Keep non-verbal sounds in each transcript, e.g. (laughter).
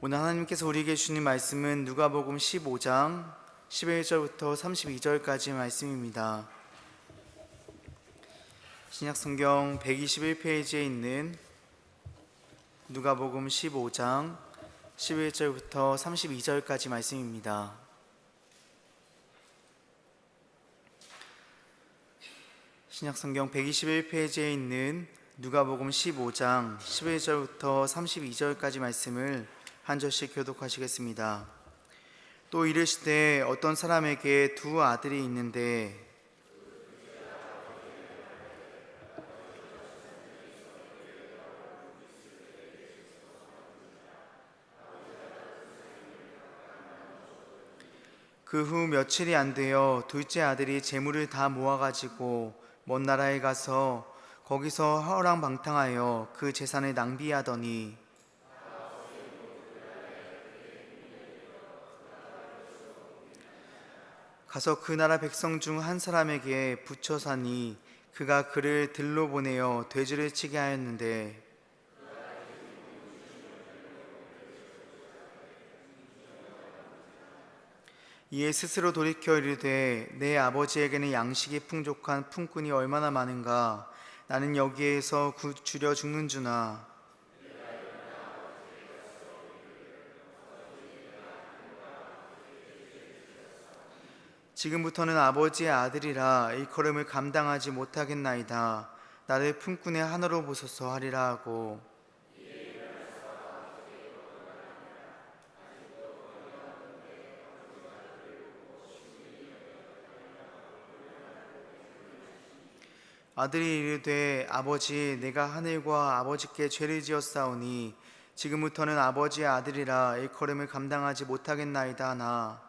오늘 하나님께서 우리에게 주신 말씀은 누가복음 15장 11절부터 32절까지 말씀입니다. 신약 성경 121페이지에 있는 누가복음 15장 11절부터 32절까지 말씀입니다. 신약 성경 121페이지에 있는 누가복음 15장 11절부터 32절까지 말씀을 한 절씩 교독하시겠습니다. 또 이르시되 어떤 사람에게 두 아들이 있는데 그 후 며칠이 안 되어 둘째 아들이 재물을 다 모아가지고 먼 나라에 가서 거기서 허랑방탕하여 그 재산을 낭비하더니 가서 그 나라 백성 중 한 사람에게 붙여 사니 그가 그를 들로 보내어 돼지를 치게 하였는데 이에 스스로 돌이켜 이르되 내 아버지에게는 양식이 풍족한 품꾼이 얼마나 많은가? 나는 여기에서 구- 줄여 죽는 주나 지금부터는 아버지의 아들이라 일컬음을 감당하지 못하겠나이다. 나를 품꾼의 하나로 보소서 하리라 하고. 아들이 이르되 아버지 내가 하늘과 아버지께 죄를 지었사오니 지금부터는 아버지의 아들이라 일컬음을 감당하지 못하겠나이다 하나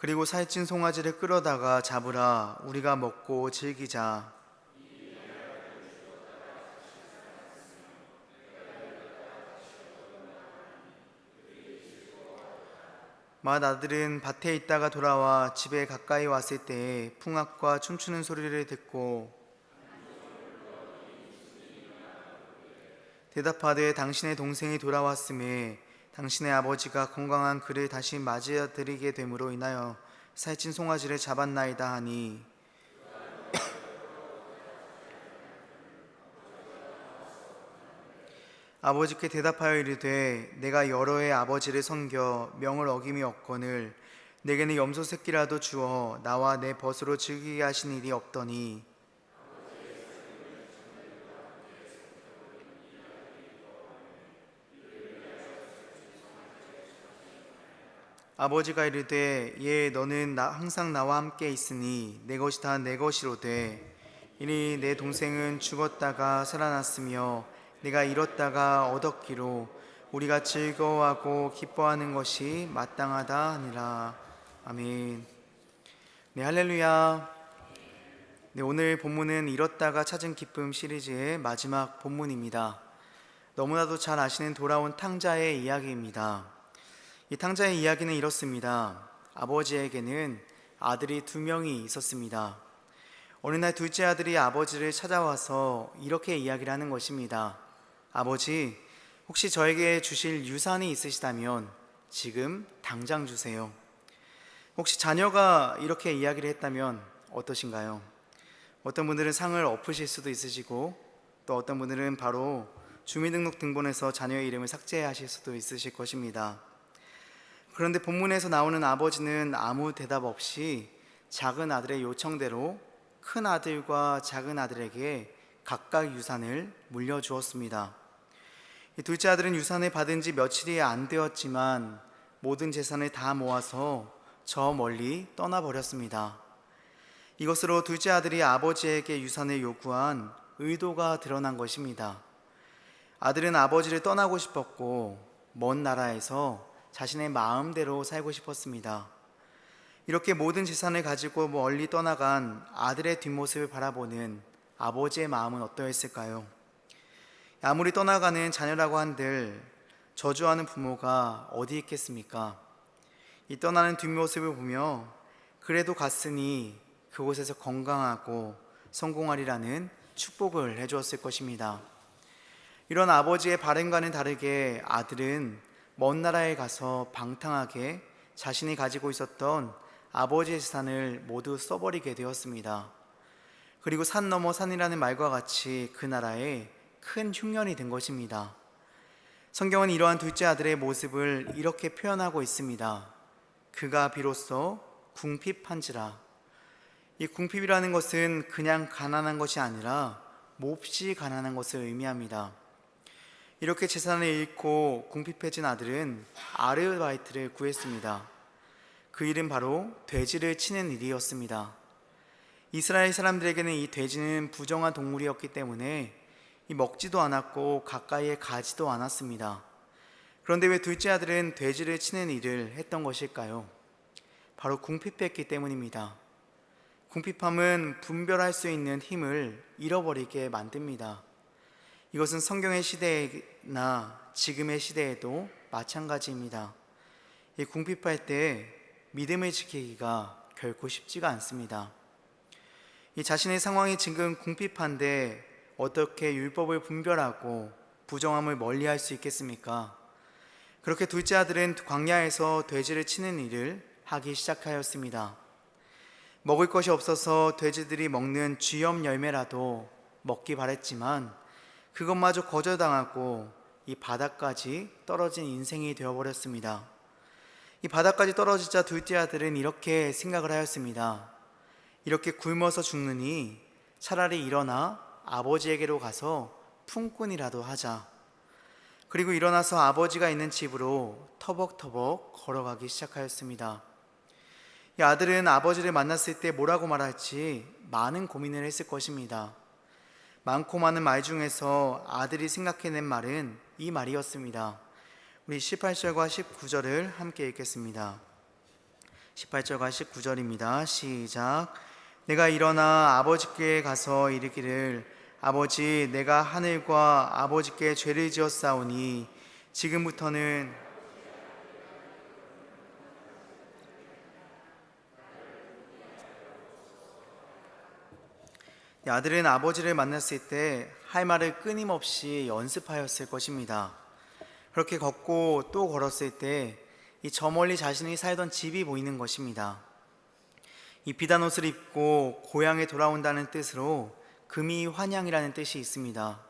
그리고 살찐 송아지를 끌어다가 잡으라. 우리가 먹고 즐기자. 맏 아들은 밭에 있다가 돌아와 집에 가까이 왔을 때에 풍악과 춤추는 소리를 듣고 대답하되 당신의 동생이 돌아왔음에 당신의 아버지가 건강한 그를 다시 맞이드리게 됨으로 인하여 살찐 송아지를 잡았나이다 하니. (coughs) 아버지께 대답하여 이르되 내가 여러 해 아버지를 섬겨 명을 어김이 없거늘 내게는 염소 새끼라도 주어 나와 내 벗으로 즐기게 하신 일이 없더니 아버지가 이르되 예 너는 나, 항상 나와 함께 있으니 내 것이 다 내 것이로되 이니 내 동생은 죽었다가 살아났으며 내가 잃었다가 얻었기로 우리가 즐거워하고 기뻐하는 것이 마땅하다 하니라. 아멘. 네 할렐루야. 네 오늘 본문은 잃었다가 찾은 기쁨 시리즈의 마지막 본문입니다. 너무나도 잘 아시는 돌아온 탕자의 이야기입니다 이 탕자의 이야기는 이렇습니다. 아버지에게는 아들이 두 명이 있었습니다. 어느 날 둘째 아들이 아버지를 찾아와서 이렇게 이야기를 하는 것입니다. 아버지, 혹시 저에게 주실 유산이 있으시다면 지금 당장 주세요. 혹시 자녀가 이렇게 이야기를 했다면 어떠신가요? 어떤 분들은 상을 엎으실 수도 있으시고 또 어떤 분들은 바로 주민등록 등본에서 자녀의 이름을 삭제하실 수도 있으실 것입니다. 그런데 본문에서 나오는 아버지는 아무 대답 없이 작은 아들의 요청대로 큰 아들과 작은 아들에게 각각 유산을 물려주었습니다. 이 둘째 아들은 유산을 받은 지 며칠이 안 되었지만 모든 재산을 다 모아서 저 멀리 떠나버렸습니다. 이것으로 둘째 아들이 아버지에게 유산을 요구한 의도가 드러난 것입니다. 아들은 아버지를 떠나고 싶었고 먼 나라에서 자신의 마음대로 살고 싶었습니다. 이렇게 모든 재산을 가지고 멀리 떠나간 아들의 뒷모습을 바라보는 아버지의 마음은 어떠했을까요? 아무리 떠나가는 자녀라고 한들 저주하는 부모가 어디 있겠습니까? 이 떠나는 뒷모습을 보며 그래도 갔으니 그곳에서 건강하고 성공하리라는 축복을 해주었을 것입니다. 이런 아버지의 바램과는 다르게 아들은 먼 나라에 가서 방탕하게 자신이 가지고 있었던 아버지의 재산을 모두 써버리게 되었습니다. 그리고 산 넘어 산이라는 말과 같이 그 나라에 큰 흉년이 든 것입니다. 성경은 이러한 둘째 아들의 모습을 이렇게 표현하고 있습니다. 그가 비로소 궁핍한지라. 이 궁핍이라는 것은 그냥 가난한 것이 아니라 몹시 가난한 것을 의미합니다. 이렇게 재산을 잃고 궁핍해진 아들은 아르바이트를 구했습니다. 그 일은 바로 돼지를 치는 일이었습니다. 이스라엘 사람들에게는 이 돼지는 부정한 동물이었기 때문에 이 먹지도 않았고 가까이에 가지도 않았습니다. 그런데 왜 둘째 아들은 돼지를 치는 일을 했던 것일까요? 바로 궁핍했기 때문입니다. 궁핍함은 분별할 수 있는 힘을 잃어버리게 만듭니다. 이것은 성경의 시대나 지금의 시대에도 마찬가지입니다. 이 궁핍할 때 믿음을 지키기가 결코 쉽지가 않습니다. 이 자신의 상황이 지금 궁핍한데 어떻게 율법을 분별하고 부정함을 멀리할 수 있겠습니까? 그렇게 둘째 아들은 광야에서 돼지를 치는 일을 하기 시작하였습니다. 먹을 것이 없어서 돼지들이 먹는 쥐염 열매라도 먹기 바랬지만 그것마저 거절당하고 이 바닥까지 떨어진 인생이 되어버렸습니다. 이 바닥까지 떨어지자 둘째 아들은 이렇게 생각을 하였습니다. 이렇게 굶어서 죽느니 차라리 일어나 아버지에게로 가서 품꾼이라도 하자. 그리고 일어나서 아버지가 있는 집으로 터벅터벅 걸어가기 시작하였습니다. 이 아들은 아버지를 만났을 때 뭐라고 말할지 많은 고민을 했을 것입니다. 많고 많은 말 중에서 아들이 생각해낸 말은 이 말이었습니다. 우리 18절과 19절을 함께 읽겠습니다. 18절과 19절입니다. 시작. 내가 일어나 아버지께 가서 이르기를 아버지 내가 하늘과 아버지께 죄를 지었사오니 지금부터는 아들은 아버지를 만났을 때 할 말을 끊임없이 연습하였을 것입니다. 그렇게 걷고 또 걸었을 때 이 저 멀리 자신이 살던 집이 보이는 것입니다. 이 비단 옷을 입고 고향에 돌아온다는 뜻으로 금이 환양이라는 뜻이 있습니다.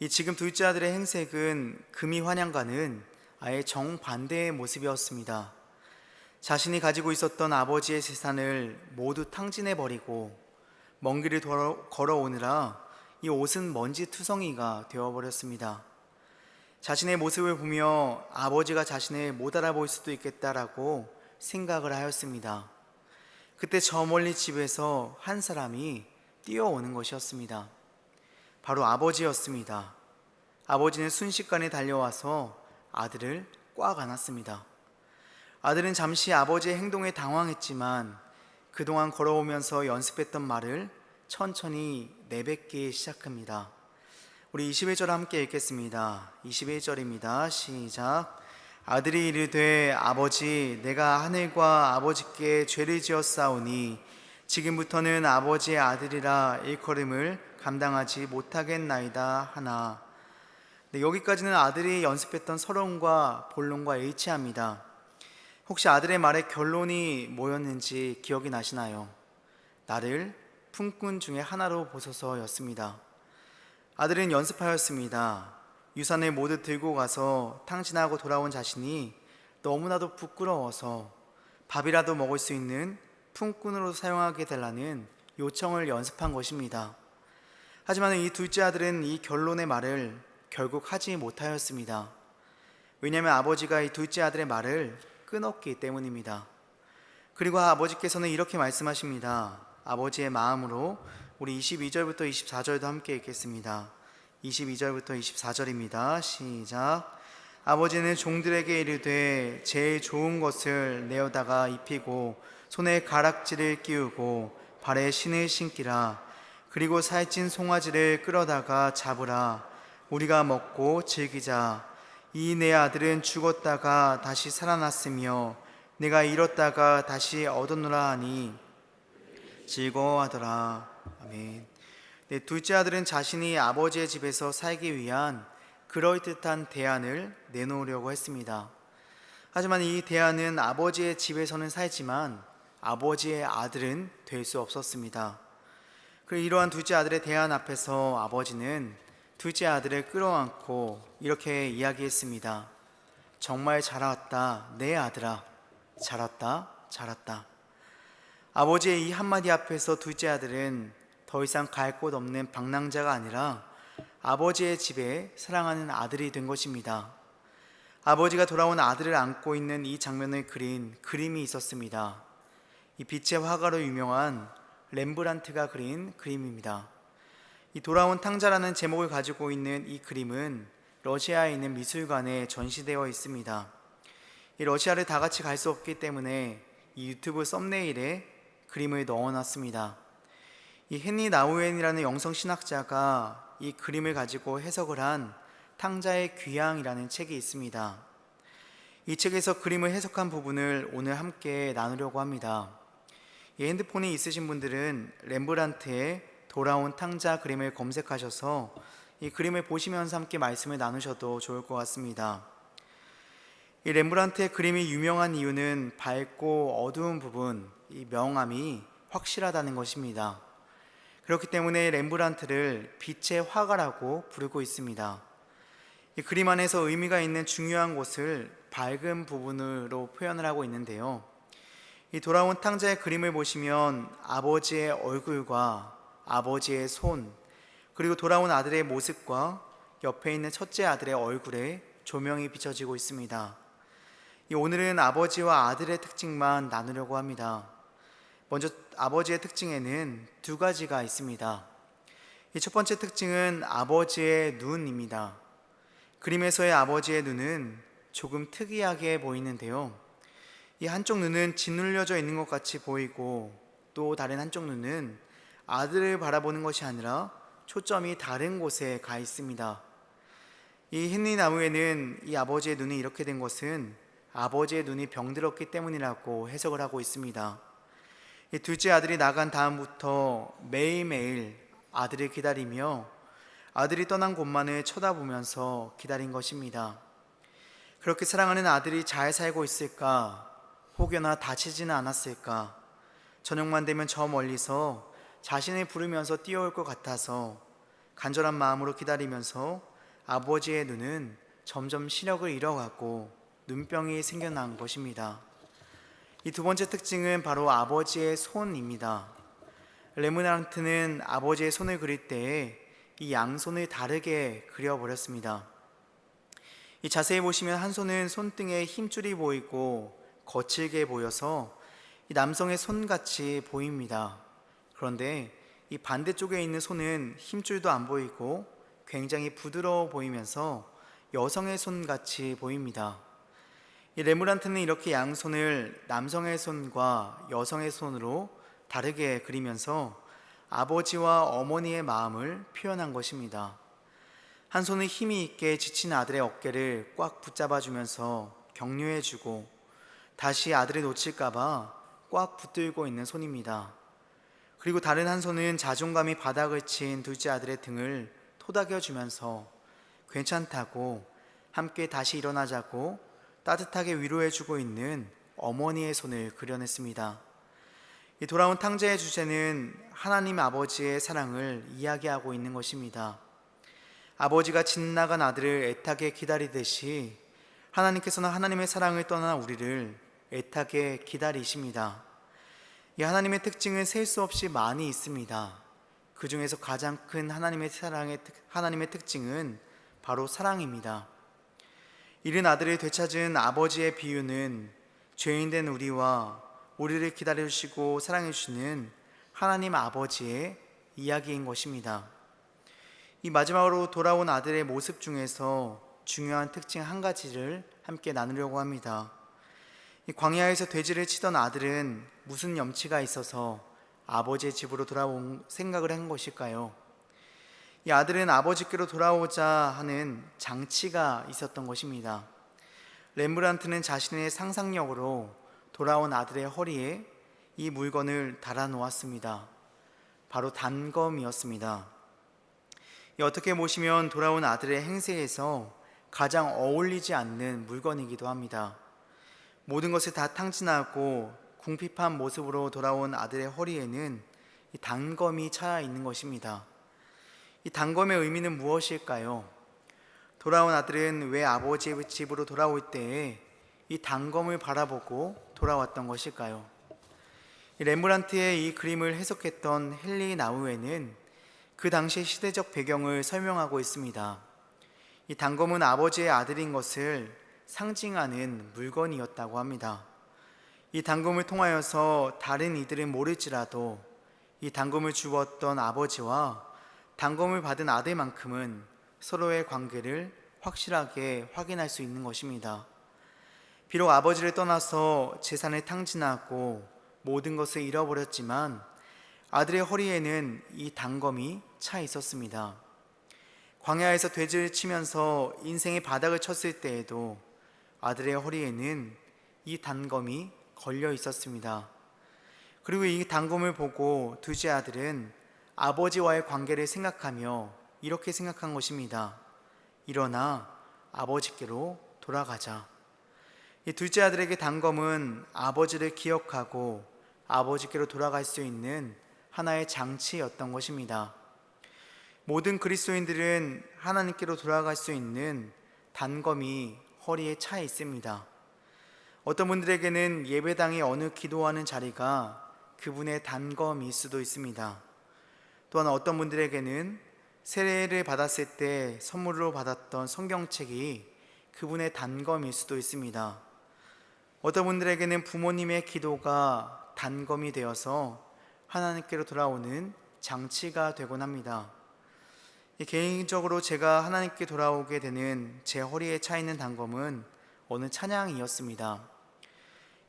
이 지금 둘째 아들의 행색은 금이 환양과는 아예 정반대의 모습이었습니다. 자신이 가지고 있었던 아버지의 재산을 모두 탕진해 버리고 먼 길을 걸어오느라 이 옷은 먼지 투성이가 되어버렸습니다. 자신의 모습을 보며 아버지가 자신을 못 알아볼 수도 있겠다라고 생각을 하였습니다. 그때 저 멀리 집에서 한 사람이 뛰어오는 것이었습니다. 바로 아버지였습니다. 아버지는 순식간에 달려와서 아들을 꽉 안았습니다. 아들은 잠시 아버지의 행동에 당황했지만 그동안 걸어오면서 연습했던 말을 천천히 내뱉기 시작합니다. 우리 21절 함께 읽겠습니다. 21절입니다. 시작. 아들이 이르되 아버지 내가 하늘과 아버지께 죄를 지었사오니 지금부터는 아버지의 아들이라 일컬음을 감당하지 못하겠나이다 하나 네, 여기까지는 아들이 연습했던 서론과 본론과 일치합니다. 혹시 아들의 말의 결론이 뭐였는지 기억이 나시나요? 나를 품꾼 중에 하나로 보소서였습니다. 아들은 연습하였습니다. 유산을 모두 들고 가서 탕진하고 돌아온 자신이 너무나도 부끄러워서 밥이라도 먹을 수 있는 품꾼으로 사용하게 달라는 요청을 연습한 것입니다. 하지만 이 둘째 아들은 이 결론의 말을 결국 하지 못하였습니다. 왜냐하면 아버지가 이 둘째 아들의 말을 끊었기 때문입니다. 그리고 아버지께서는 이렇게 말씀하십니다. 아버지의 마음으로 우리 22절부터 24절도 함께 읽겠습니다. 22절부터 24절입니다. 시작. 아버지는 종들에게 이르되 제일 좋은 것을 내어다가 입히고 손에 가락지를 끼우고 발에 신을 신기라. 그리고 살찐 송아지를 끌어다가 잡으라. 우리가 먹고 즐기자. 이 내 아들은 죽었다가 다시 살아났으며 내가 잃었다가 다시 얻었노라 하니 즐거워하더라. 아멘. 네, 둘째 아들은 자신이 아버지의 집에서 살기 위한 그럴듯한 대안을 내놓으려고 했습니다. 하지만 이 대안은 아버지의 집에서는 살지만 아버지의 아들은 될 수 없었습니다. 그리고 이러한 둘째 아들의 대안 앞에서 아버지는 둘째 아들을 끌어안고 이렇게 이야기했습니다. 정말 잘 왔다, 내 아들아. 잘 왔다, 잘 왔다. 아버지의 이 한마디 앞에서 둘째 아들은 더 이상 갈 곳 없는 방랑자가 아니라 아버지의 집에 사랑하는 아들이 된 것입니다. 아버지가 돌아온 아들을 안고 있는 이 장면을 그린 그림이 있었습니다. 이 빛의 화가로 유명한 렘브란트가 그린 그림입니다. 이 돌아온 탕자라는 제목을 가지고 있는 이 그림은 러시아에 있는 미술관에 전시되어 있습니다. 이 러시아를 다 같이 갈 수 없기 때문에 이 유튜브 썸네일에 그림을 넣어놨습니다. 이 헨리 나우엔이라는 영성 신학자가 이 그림을 가지고 해석을 한 탕자의 귀향이라는 책이 있습니다. 이 책에서 그림을 해석한 부분을 오늘 함께 나누려고 합니다. 이 핸드폰이 있으신 분들은 렘브란트의 돌아온 탕자 그림을 검색하셔서 이 그림을 보시면서 함께 말씀을 나누셔도 좋을 것 같습니다. 이 렘브란트의 그림이 유명한 이유는 밝고 어두운 부분, 이 명암이 확실하다는 것입니다. 그렇기 때문에 렘브란트를 빛의 화가라고 부르고 있습니다. 이 그림 안에서 의미가 있는 중요한 곳을 밝은 부분으로 표현을 하고 있는데요. 이 돌아온 탕자의 그림을 보시면 아버지의 얼굴과 아버지의 손, 그리고 돌아온 아들의 모습과 옆에 있는 첫째 아들의 얼굴에 조명이 비춰지고 있습니다. 이 오늘은 아버지와 아들의 특징만 나누려고 합니다. 먼저 아버지의 특징에는 두 가지가 있습니다. 이첫 번째 특징은 아버지의 눈입니다. 그림에서의 아버지의 눈은 조금 특이하게 보이는데요. 이 한쪽 눈은 짓눌려져 있는 것 같이 보이고 또 다른 한쪽 눈은 아들을 바라보는 것이 아니라 초점이 다른 곳에 가 있습니다. 이 헨리 나무에는 이 아버지의 눈이 이렇게 된 것은 아버지의 눈이 병들었기 때문이라고 해석을 하고 있습니다. 이 둘째 아들이 나간 다음부터 매일매일 아들을 기다리며 아들이 떠난 곳만을 쳐다보면서 기다린 것입니다. 그렇게 사랑하는 아들이 잘 살고 있을까? 혹여나 다치지는 않았을까? 저녁만 되면 저 멀리서 자신을 부르면서 뛰어올 것 같아서 간절한 마음으로 기다리면서 아버지의 눈은 점점 시력을 잃어가고 눈병이 생겨난 것입니다. 이 두 번째 특징은 바로 아버지의 손입니다. 레므란트는 아버지의 손을 그릴 때에 이 양손을 다르게 그려버렸습니다. 이 자세히 보시면 한 손은 손등에 힘줄이 보이고 거칠게 보여서 이 남성의 손같이 보입니다. 그런데 이 반대쪽에 있는 손은 힘줄도 안 보이고 굉장히 부드러워 보이면서 여성의 손 같이 보입니다. 이 레므란트는 이렇게 양손을 남성의 손과 여성의 손으로 다르게 그리면서 아버지와 어머니의 마음을 표현한 것입니다. 한 손은 힘이 있게 지친 아들의 어깨를 꽉 붙잡아 주면서 격려해 주고 다시 아들을 놓칠까봐 꽉 붙들고 있는 손입니다. 그리고 다른 한 손은 자존감이 바닥을 친 둘째 아들의 등을 토닥여 주면서 괜찮다고 함께 다시 일어나자고 따뜻하게 위로해 주고 있는 어머니의 손을 그려냈습니다. 이 돌아온 탕자의 주제는 하나님 아버지의 사랑을 이야기하고 있는 것입니다. 아버지가 진나간 아들을 애타게 기다리듯이 하나님께서는 하나님의 사랑을 떠난 우리를 애타게 기다리십니다. 이 하나님의 특징은 셀 수 없이 많이 있습니다. 그 중에서 가장 큰 하나님의 사랑의 하나님의 특징은 바로 사랑입니다. 이른 아들을 되찾은 아버지의 비유는 죄인된 우리와 우리를 기다려 주시고 사랑해 주시는 하나님 아버지의 이야기인 것입니다. 이 마지막으로 돌아온 아들의 모습 중에서 중요한 특징 한 가지를 함께 나누려고 합니다. 이 광야에서 돼지를 치던 아들은 무슨 염치가 있어서 아버지의 집으로 돌아온 생각을 한 것일까요? 이 아들은 아버지께로 돌아오자 하는 장치가 있었던 것입니다. 렘브란트는 자신의 상상력으로 돌아온 아들의 허리에 이 물건을 달아 놓았습니다. 바로 단검이었습니다. 이 어떻게 보시면 돌아온 아들의 행세에서 가장 어울리지 않는 물건이기도 합니다. 모든 것을 다 탕진하고 궁핍한 모습으로 돌아온 아들의 허리에는 이 단검이 차여 있는 것입니다. 이 단검의 의미는 무엇일까요? 돌아온 아들은 왜 아버지의 집으로 돌아올 때에 이 단검을 바라보고 돌아왔던 것일까요? 이 렘브란트의 이 그림을 해석했던 헨리 나우에는 그 당시 시대적 배경을 설명하고 있습니다. 이 단검은 아버지의 아들인 것을 상징하는 물건이었다고 합니다. 이 단검을 통하여서 다른 이들은 모를지라도 이 단검을 주었던 아버지와 단검을 받은 아들만큼은 서로의 관계를 확실하게 확인할 수 있는 것입니다. 비록 아버지를 떠나서 재산을 탕진하고 모든 것을 잃어버렸지만 아들의 허리에는 이 단검이 차 있었습니다. 광야에서 돼지를 치면서 인생의 바닥을 쳤을 때에도 아들의 허리에는 이 단검이 걸려 있었습니다. 그리고 이 단검을 보고 두째 아들은 아버지와의 관계를 생각하며 이렇게 생각한 것입니다. 일어나 아버지께로 돌아가자. 이 둘째 아들에게 단검은 아버지를 기억하고 아버지께로 돌아갈 수 있는 하나의 장치였던 것입니다. 모든 그리스도인들은 하나님께로 돌아갈 수 있는 단검이 허리에 차 있습니다. 어떤 분들에게는 예배당의 어느 기도하는 자리가 그분의 단검일 수도 있습니다. 또한 어떤 분들에게는 세례를 받았을 때 선물로 받았던 성경책이 그분의 단검일 수도 있습니다. 어떤 분들에게는 부모님의 기도가 단검이 되어서 하나님께로 돌아오는 장치가 되곤 합니다. 개인적으로 제가 하나님께 돌아오게 되는 제 허리에 차 있는 단검은 어느 찬양이었습니다.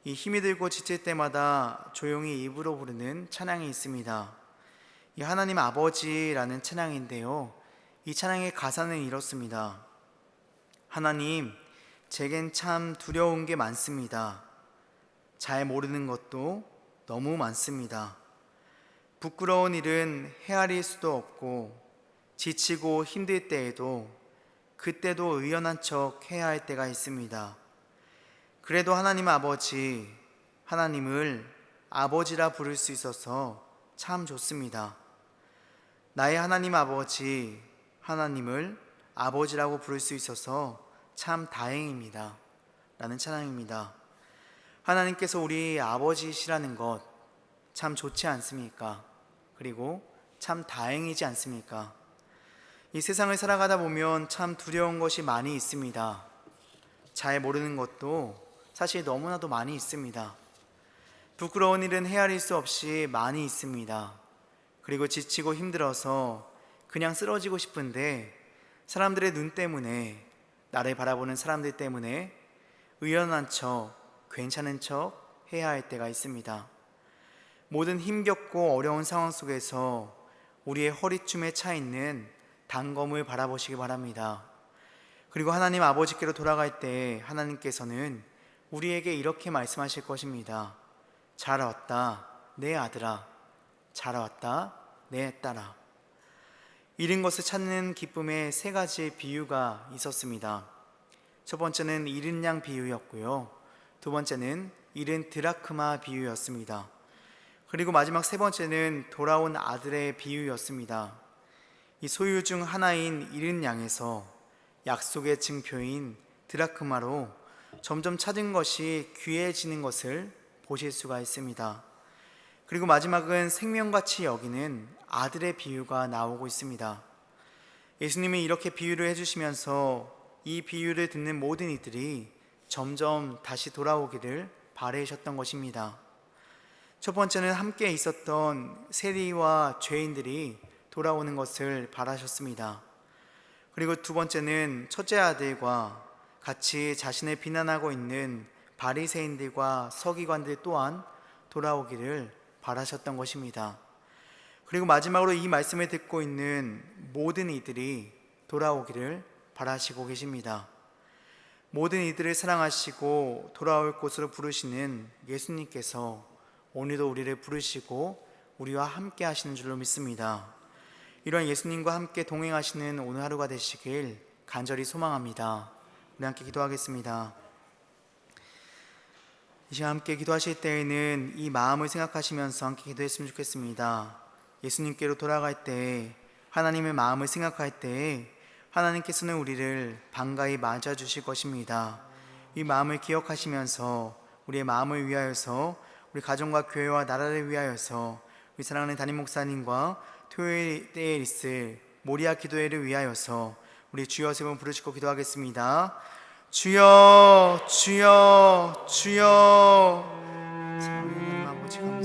이 힘이 들고 지칠 때마다 조용히 입으로 부르는 찬양이 있습니다. 이 하나님 아버지라는 찬양인데요. 이 찬양의 가사는 이렇습니다. 하나님, 제겐 참 두려운 게 많습니다. 잘 모르는 것도 너무 많습니다. 부끄러운 일은 헤아릴 수도 없고 지치고 힘들 때에도 그때도 의연한 척 해야 할 때가 있습니다. 그래도 하나님 아버지, 하나님을 아버지라 부를 수 있어서 참 좋습니다. 나의 하나님 아버지, 하나님을 아버지라고 부를 수 있어서 참 다행입니다. 라는 찬양입니다. 하나님께서 우리 아버지시라는 것 참 좋지 않습니까? 그리고 참 다행이지 않습니까? 이 세상을 살아가다 보면 참 두려운 것이 많이 있습니다. 잘 모르는 것도 사실 너무나도 많이 있습니다. 부끄러운 일은 헤아릴 수 없이 많이 있습니다. 그리고 지치고 힘들어서 그냥 쓰러지고 싶은데 사람들의 눈 때문에 나를 바라보는 사람들 때문에 의연한 척, 괜찮은 척 해야 할 때가 있습니다. 모든 힘겹고 어려운 상황 속에서 우리의 허리춤에 차 있는 단검을 바라보시기 바랍니다. 그리고 하나님 아버지께로 돌아갈 때 하나님께서는 우리에게 이렇게 말씀하실 것입니다. 잘 왔다, 내 아들아. 잘 왔다, 내 딸아. 잃은 것을 찾는 기쁨의 세 가지 비유가 있었습니다. 첫 번째는 잃은 양 비유였고요. 두 번째는 잃은 드라크마 비유였습니다. 그리고 마지막 세 번째는 돌아온 아들의 비유였습니다. 이 소유 중 하나인 잃은 양에서 약속의 증표인 드라크마로 점점 찾은 것이 귀해지는 것을 보실 수가 있습니다. 그리고 마지막은 생명같이 여기는 아들의 비유가 나오고 있습니다. 예수님이 이렇게 비유를 해주시면서 이 비유를 듣는 모든 이들이 점점 다시 돌아오기를 바라셨던 것입니다. 첫 번째는 함께 있었던 세리와 죄인들이 돌아오는 것을 바라셨습니다. 그리고 두 번째는 첫째 아들과 같이 자신을 비난하고 있는 바리새인들과 서기관들 또한 돌아오기를 바라셨던 것입니다. 그리고 마지막으로 이 말씀을 듣고 있는 모든 이들이 돌아오기를 바라시고 계십니다. 모든 이들을 사랑하시고 돌아올 곳으로 부르시는 예수님께서 오늘도 우리를 부르시고 우리와 함께 하시는 줄로 믿습니다. 이런 예수님과 함께 동행하시는 오늘 하루가 되시길 간절히 소망합니다. 우리 함께 기도하겠습니다. 이 시간 함께 기도하실 때에는 이 마음을 생각하시면서 함께 기도했으면 좋겠습니다. 예수님께로 돌아갈 때 하나님의 마음을 생각할 때 하나님께서는 우리를 반가이 맞아 주실 것입니다. 이 마음을 기억하시면서 우리의 마음을 위하여서 우리 가정과 교회와 나라를 위하여서 우리 사랑하는 담임 목사님과 토요일 때에 있을 모리아 기도회를 위하여서 우리 주여 세번 부르시고 기도하겠습니다. 주여 주여 주여